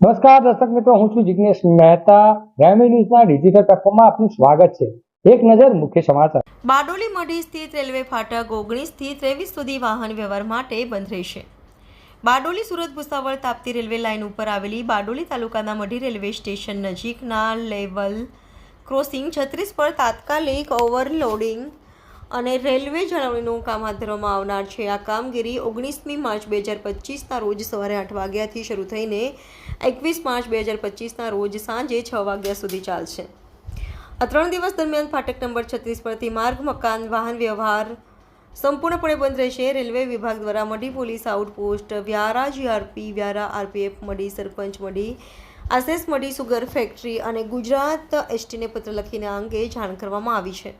નમસ્કાર, દર્શક મિત્રો, હું છું જિજ્ઞેશ મહેતા. ગ્રામીણ ન્યૂઝના ડિજિટલ પ્લેટફોર્મમાં આપનું સ્વાગત છે. એક નજર મુખ્ય સમાચાર. બારડોલી મઢી સ્થિત રેલવે ફાટક ઓગણીસથી ત્રેવીસ સુધી વાહન વ્યવહાર માટે બંધ રહેશે. બારડોલી સુરત ભુસાવળ તાપતી રેલવે લાઇન ઉપર આવેલી બારડોલી તાલુકાના મઢી રેલવે સ્ટેશન નજીકના લેવલ ક્રોસિંગ છત્રીસ પર તાત્કાલિક ઓવરલોડિંગ અને રેલવે જાળવણીનું કામ હાથ ધરવામાં આવનાર છે. આ કામગીરી ઓગણીસમી માર્ચ બે હજાર પચીસના રોજ સવારે આઠ વાગ્યાથી શરૂ થઈને એકવીસ માર્ચ બે હજાર પચીસના રોજ સાંજે છ વાગ્યા સુધી ચાલશે. આ ત્રણ દિવસ દરમિયાન ફાટક નંબર છત્રીસ પરથી માર્ગ, મકાન, વાહન વ્યવહાર સંપૂર્ણપણે બંધ રહેશે. રેલવે વિભાગ દ્વારા Madhi police outpost, Vyara GRP, Vyara RPF Madhi, sarpanch Madhi આસેસ Madhi, sugar factory અને ગુજરાત એસટીને પત્ર લખીને આ અંગે જાણ કરવામાં આવી છે.